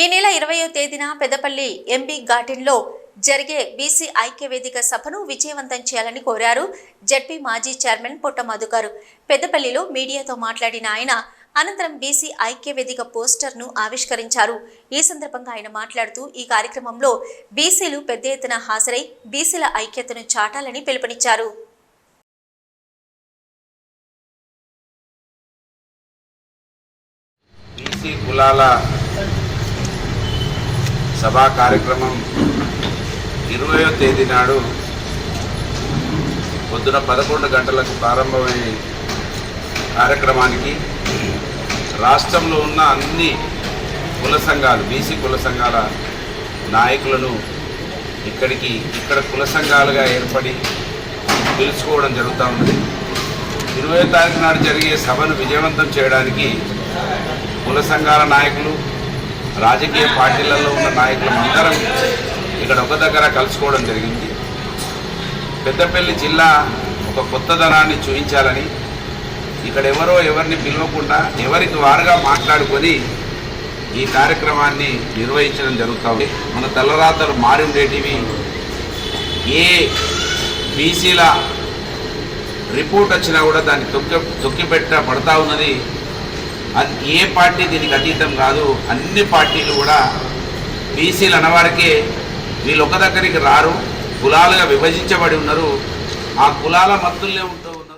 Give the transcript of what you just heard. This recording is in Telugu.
ఈ నెల ఇరవయో తేదీన పెద్దపల్లి ఎంబీ గార్డెన్లో జరిగే బీసీ ఐక్య వేదిక సభను విజయవంతం చేయాలని కోరారు జడ్పీ మాజీ చైర్మన్ పొట్ట మధుకర్. పెద్దపల్లిలో మీడియాతో మాట్లాడిన ఆయన అనంతరం బీసీ ఐక్య వేదిక పోస్టర్ను ఆవిష్కరించారు. ఈ సందర్భంగా ఆయన మాట్లాడుతూ ఈ కార్యక్రమంలో బీసీలు పెద్ద ఎత్తున హాజరై బీసీల ఐక్యతను చాటాలని పిలుపునిచ్చారు. బీసీ కులాల సభా కార్యక్రమం ఇరవయో తేదీ నాడు పొద్దున పదకొండు గంటలకు ప్రారంభమైన కార్యక్రమానికి రాష్ట్రంలో ఉన్న అన్ని కుల సంఘాలు బీసీ కుల సంఘాల నాయకులను ఇక్కడికి ఇక్కడ కుల సంఘాలుగా ఏర్పడి పిలుచుకోవడం జరుగుతూ ఉంది ఇరవై తారీఖు నాడు జరిగే సభను విజయవంతం చేయడానికి కుల సంఘాల నాయకులు రాజకీయ పార్టీలలో ఉన్న నాయకులు అందరం ఇక్కడ ఒక దగ్గర కలుసుకోవడం జరిగింది. పెద్దపల్లి జిల్లా ఒక కొత్తదనాన్ని చూపించాలని ఇక్కడ ఎవరో ఎవరిని పిలవకుండా ఎవరికి వారుగా మాట్లాడుకొని ఈ కార్యక్రమాన్ని నిర్వహించడం జరుగుతుంది మన తలరాతలు మారి ఉండేటివి ఏ బీసీల రిపోర్ట్ వచ్చినా కూడా దాన్ని తొక్కి తొక్కిపెట్ట పడతా ఉన్నది. అది ఏ పార్టీ దీనికి అతీతం కాదు అన్ని పార్టీలు కూడా బీసీలు అన్నవారికే వీళ్ళు ఒక దగ్గరికి రారు కులాలుగా విభజించబడి ఉన్నారు. ఆ కులాల మత్తుల్నే ఉంటారు